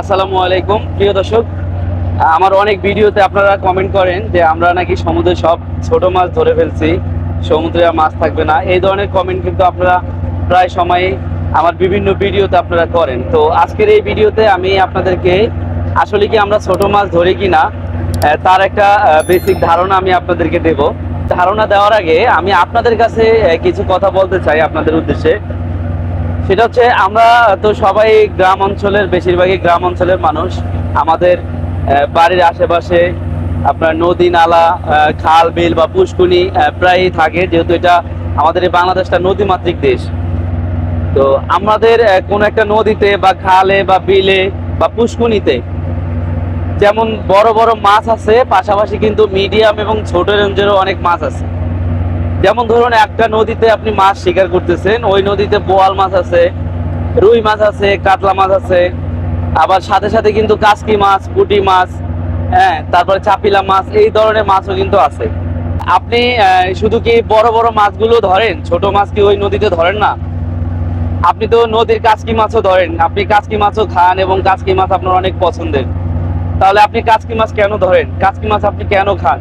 আসসালামু আলাইকুম, প্রিয় দর্শক। আমার অনেক ভিডিওতে আপনারা কমেন্ট করেন যে আমরা নাকি সমুদ্রে সব ছোট মাছ ধরে ফেলছি, সমুদ্রে আর মাছ থাকবে না। এই ধরনের কমেন্ট কিন্তু আপনারা প্রায় সময় আমার বিভিন্ন ভিডিওতে আপনারা করেন। তো আজকের এই ভিডিওতে আমি আপনাদেরকে আসলে কি আমরা ছোট মাছ ধরি কি না তার একটা বেসিক ধারণা আমি আপনাদেরকে দেব। ধারণা দেওয়ার আগে আমি আপনাদের কাছে কিছু কথা বলতে চাই আপনাদের উদ্দেশ্যে। সেটা হচ্ছে আমরা তো সবাই গ্রাম অঞ্চলের, বেশিরভাগই গ্রাম অঞ্চলের মানুষ। আমাদের বাড়ির আশেপাশে আপনার নদী, নালা খাল, বিল বা পুষ্কুনি প্রায়ই থাকে। যেহেতু এটা আমাদের এই বাংলাদেশটা নদীমাতৃক দেশ। তো আমাদের কোনো একটা নদীতে বা খালে বা বিলে বা পুষ্কুনিতে যেমন বড় বড় মাছ আছে, পাশাপাশি কিন্তু মিডিয়াম এবং ছোট রেঞ্জেরও অনেক মাছ আছে। যেমন ধরুন একটা নদীতে আপনি মাছ শিকার করতেছেন, ওই নদীতে বোয়াল মাছ আছে, রুই মাছ আছে, কাতলা মাছ আছে, আবার সাথে সাথে কিন্তু কাসকি মাছ, পুঁটি মাছ হ্যাঁ তারপরে চাপিলা মাছ, এই ধরনের মাছও কিন্তু আছে। আপনি শুধু কি বড় বড় মাছগুলো ধরেন? ছোট মাছ কি ওই নদীতে ধরেন না? আপনি তো নদীর কাসকি মাছও ধরেন। আপনি কাসকি মাছও খান এবং কাসকি মাছ আপনার অনেক পছন্দের। তাহলে আপনি কাসকি মাছ কেন ধরেন? কাসকি মাছ আপনি কেন খান?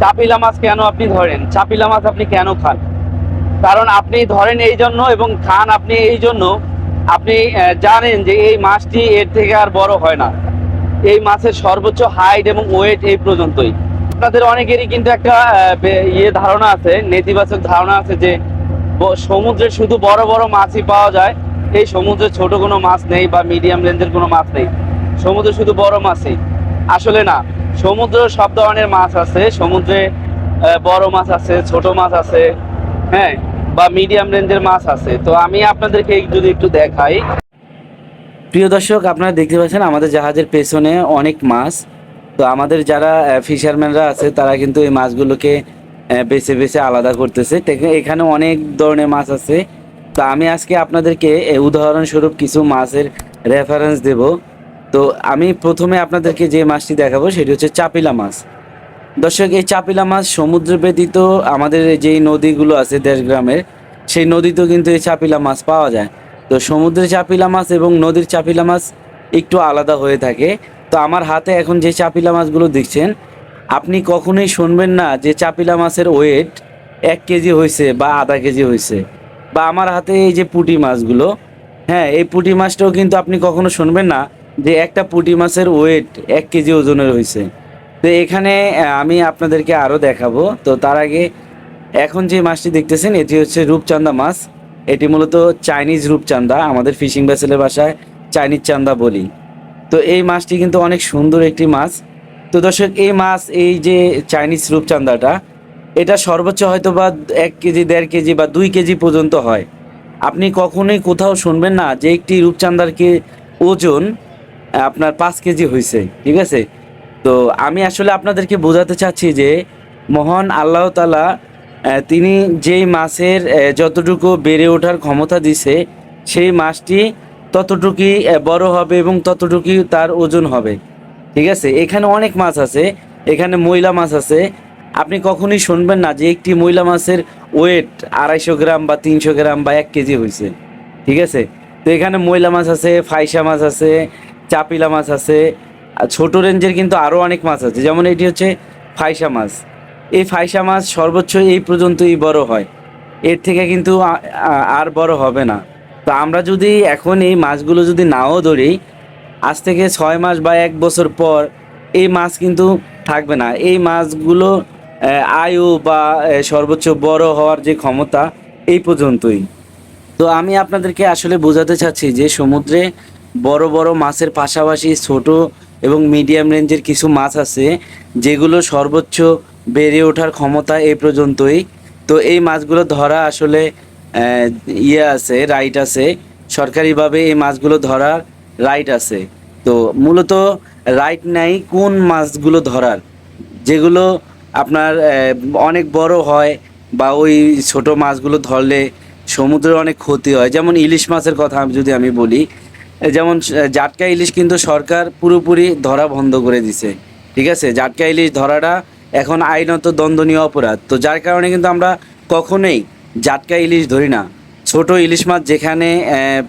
চাপিলা মাছ কেন আপনি ধরেন? চাপিলা মাছ আপনি কেন খান? কারণ আপনি ধরেন এই জন্য এবং খান আপনি এই জন্য, আপনি জানেন যে এই মাছটি এর থেকে আর বড় হয় না। এই মাছের সর্বোচ্চ হাইট এবং ওয়েট এই পর্যন্তই। আপনাদের অনেকেরই কিন্তু একটা ইয়ে ধারণা আছে, নেতিবাচক ধারণা আছে যে সমুদ্রে শুধু বড় বড় মাছই পাওয়া যায়। এই সমুদ্রে ছোট কোনো মাছ নেই বা মিডিয়াম রেঞ্জের কোনো মাছ নেই। সমুদ্রে শুধু বড় মাছই। আসলে না। সমুদ্র সব ধরনের মাছ আছে। সমুদ্রে বড় মাছ আছে, ছোট মাছ আছে হ্যাঁ বা মিডিয়াম রেঞ্জের মাছ আছে। তো আমি আপনাদেরকে যদি একটু দেখাই। প্রিয় দর্শক, আপনারা দেখতে পাচ্ছেন আমাদের জাহাজের পেছনে অনেক মাছ। তো আমাদের যারা ফিশারম্যানরা আছে, তারা কিন্তু এই মাছগুলোকে বেছে বেছে আলাদা করতেছে। এখানে অনেক ধরনের মাছ আছে। তো আমি আজকে আপনাদেরকে উদাহরণস্বরূপ কিছু মাছের রেফারেন্স দেব। তো আমি প্রথমে আপনাদেরকে যে মাছটি দেখাবো, সেটি হচ্ছে চাপিলা মাছ। দর্শক, এই চাপিলা মাছ সমুদ্র ব্যতীত আমাদের যেই নদীগুলো আছে দেশগ্রামের সেই নদীতেও কিন্তু এই চাপিলা মাছ পাওয়া যায়। তো সমুদ্রের চাপিলা মাছ এবং নদীর চাপিলা মাছ একটু আলাদা হয়ে থাকে। তো আমার হাতে এখন যে চাপিলা মাছগুলো দেখছেন, আপনি কখনোই শুনবেন না যে চাপিলা মাছের ওয়েট এক কেজি হয়েছে বা আধা কেজি হয়েছে বা আমার হাতে এই যে পুঁটি মাছগুলো হ্যাঁ এই পুঁটি মাছটাও কিন্তু আপনি কখনো শুনবেন না। যে একটা পুঁটি মাছের ওয়েট এক কেজি ওজনের হয়েছে। তো এখানে আমি আপনাদেরকে আরও দেখাবো। তো তার আগে এখন যে মাছটি দেখতেছেন, এটি হচ্ছে রূপচান্দা মাছ। এটি মূলত চাইনিজ রূপচান্দা আমাদের ফিশিং ভেসেলের ভাষায় চাইনিজ চান্দা বলি। তো এই মাছটি কিন্তু অনেক সুন্দর একটি মাছ। তো দর্শক, এই মাছ, এই যে চাইনিজ রূপচান্দাটা এটা সর্বোচ্চ হয়তো বা এক কেজি, দেড় কেজি বা দুই কেজি পর্যন্ত হয়। আপনি কখনোই কোথাও শুনবেন না যে একটি রূপচান্দার কে ওজন আপনার পাঁচ কেজি হয়েছে ঠিক আছে? তো আমি আসলে আপনাদেরকে বোঝাতে চাচ্ছি যে মহান আল্লাহ তালা তিনি যেই মাছের যতটুকু বেড়ে ওঠার ক্ষমতা দিছে, সেই মাছটি ততটুকুই বড় হবে এবং ততটুকুই তার ওজন হবে, ঠিক আছে? এখানে অনেক মাছ আছে, এখানে ময়লা মাছ আছে। আপনি কখনই শুনবেন না যে একটি ময়লা মাছের ওয়েট আড়াইশো গ্রাম বা তিনশো গ্রাম বা এক কেজি হয়েছে ঠিক আছে? তো এখানে ময়লা মাছ আছে, ফাইসা মাছ আছে চাপিলা মাছ আছে ছোট রেঞ্জের কিন্তু আরও অনেক মাছ আছে। যেমন এটি হচ্ছে ফাইসা মাছ। এই ফাইসা মাছ সর্বোচ্চ এই পর্যন্তই বড় হয়। এর থেকে কিন্তু আর বড় হবে না। তো আমরা যদি এখন এই মাছগুলো যদি নাও ধরি, আজ থেকে ছয় মাস বা এক বছর পর এই মাছ কিন্তু থাকবে না। এই মাছগুলো আয়ু বা সর্বোচ্চ বড় হওয়ার যে ক্ষমতা এই পর্যন্তই। তো আমি আপনাদেরকে আসলে বোঝাতে চাচ্ছি যে সমুদ্রে বড় বড় মাছের পাশাপাশি ছোট এবং মিডিয়াম রেঞ্জের কিছু মাছ আছে, যেগুলো সর্বোচ্চ বেড়ে ওঠার ক্ষমতা এই পর্যন্তই। তো এই মাছগুলো ধরা আসলে ইয়ে আছে রাইট আছে। সরকারিভাবে এই মাছগুলো ধরার রাইট আছে। তো মূলত রাইট নাই কোন মাছগুলো ধরার, যেগুলো আপনার অনেক বড় হয় বা ওই ছোট মাছগুলো ধরলে সমুদ্রের অনেক ক্ষতি হয়। যেমন ইলিশ মাছের কথা যদি আমি বলি এ যেমন জাটকা ইলিশ কিন্তু সরকার পুরোপুরি ধরা বন্ধ করে দিছে। ঠিক আছে? জাটকা ইলিশ ধরাটা এখন আইনত দণ্ডনীয় অপরাধ। তো যার কারণে কিন্তু আমরা কখনোই জাটকা ইলিশ ধরি না। ছোট ইলিশ মাছ যেখানে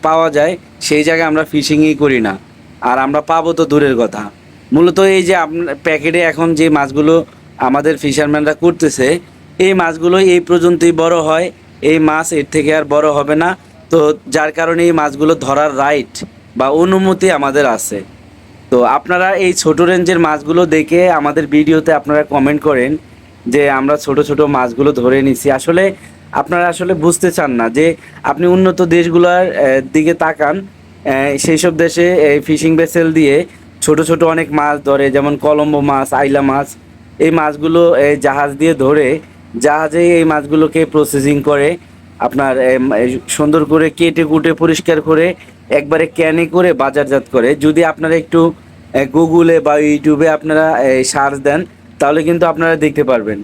পাওয়া যায়, সেই জায়গায় আমরা ফিশিংই করি না। আর আমরা পাবো তো দূরের কথা। মূলত এই যে আপনার প্যাকেটে এখন যে মাছগুলো আমাদের ফিশারম্যানরা করতেছে, এই মাছগুলো এই পর্যন্তই বড় হয়। এই মাছ এর থেকে আর বড় হবে না। তো যার কারণে এই মাছগুলো ধরার রাইট বা অনুমতি আমাদের আছে। তো আপনারা এই ছোট রেঞ্জের মাছগুলো দেখে আমাদের ভিডিওতে আপনারা কমেন্ট করেন যে আমরা ছোট ছোট মাছগুলো ধরে নিছি। আসলে আপনারা আসলে বুঝতে চান না যে আপনি উন্নত দেশগুলোর দিকে তাকান সেই সব দেশে ফিশিং ভেসেল দিয়ে ছোট ছোট অনেক মাছ ধরে, যেমন কলম্বো মাছ, আইলা মাছ, এই মাছগুলো জাহাজ দিয়ে ধরে জাহাজে এই মাছগুলোকে প্রসেসিং করে আপনার সুন্দর করে কেটে কুটে পরিষ্কার করে একবারে ক্যানে করে বাজারজাত করে। যদি আপনারা একটু গুগলে বা ইউটিউবে আপনারা সার্চ দেন, তাহলে কিন্তু আপনারা দেখতে পারবেন।